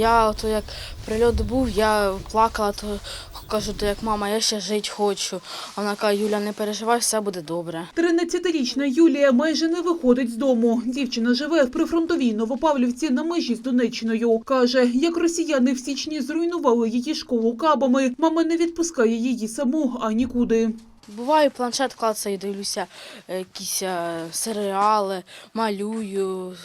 Я ото як прильот був, я плакала, то кажу, то як мама, я ще жити хочу. А вона каже, Юля, не переживай, все буде добре. 13-річна Юлія майже не виходить з дому. Дівчина живе в прифронтовій Новопавлівці на межі з Донеччиною. Каже, як росіяни в січні зруйнували її школу кабами, мама не відпускає її саму а нікуди. Буваю, планшет клацаю, дивлюся е, якісь е, серіали, малюю,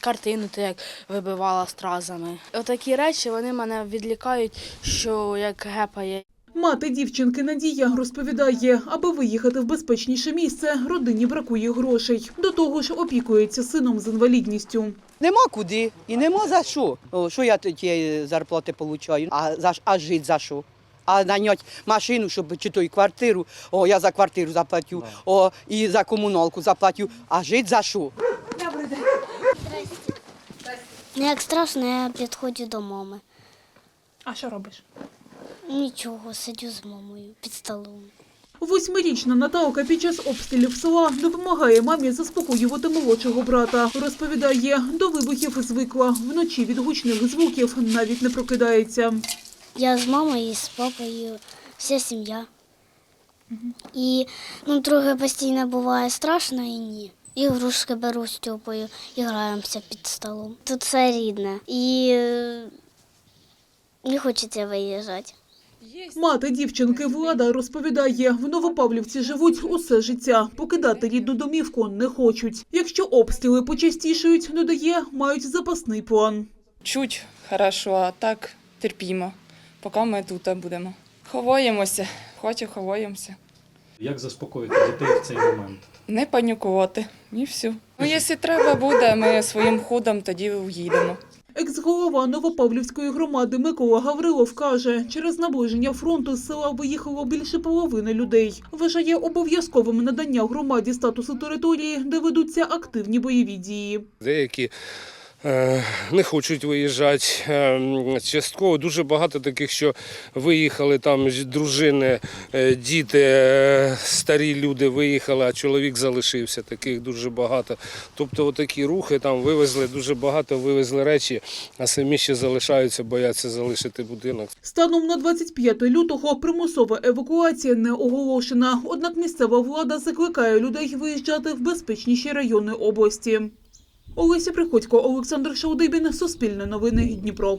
картину, то як вибивала стразами. Отакі речі вони мене відлікають, що як гепає. Мати дівчинки Надія розповідає, аби виїхати в безпечніше місце, родині бракує грошей. До того ж опікується сином з інвалідністю. Нема куди і нема за що. О, що я ті зарплати получаю? А за ж- а жити за що? А наняти машину, щоб чи то і квартиру, о, я за квартиру заплатю, о, і за комуналку заплатю. А жити за що? Ну, Як страшно, я підходжу до мами. А що робиш? Нічого, сидю з мамою під столом. Восьмирічна Наталка під час обстрілів села допомагає мамі заспокоювати молодшого брата. Розповідає, до вибухів звикла. Вночі від гучних звуків навіть не прокидається. Я з мамою і з папою, вся сім'я. І ну, трохи постійно буває страшно і ні. Ігрушки беру з Тьопою і граємося під столом. Тут все рідне. І е, не хочеться виїжджати. Мати дівчинки Влада розповідає, в Новопавлівці живуть усе життя. Покидати рідну домівку не хочуть. Якщо обстріли почастішують, додає, мають запасний план. Чуть хорошо, а так терпімо, поки ми тут будемо. Ховаємося, хоч і ховаємося. Як заспокоїти дітей в цей момент? Не панікувати і все. Ну, якщо треба буде, ми своїм ходом тоді уїдемо. Екс-голова Новопавлівської громади Микола Гаврилов каже, через наближення фронту з села виїхало більше половини людей. Вважає обов'язковим надання громаді статусу території, де ведуться активні бойові дії. Деякі не хочуть виїжджати. Е, Частково дуже багато таких, що виїхали там дружини, е, діти, е, старі люди виїхали, а чоловік залишився. Таких дуже багато. Тобто, отакі рухи там вивезли дуже багато, вивезли речі, а самі ще залишаються, бояться залишити будинок. Станом на 25 лютого примусова евакуація не оголошена. Однак місцева влада закликає людей виїжджати в безпечніші райони області. Олеся Приходько, Олександр Шаудибін, Суспільне новини, Дніпро.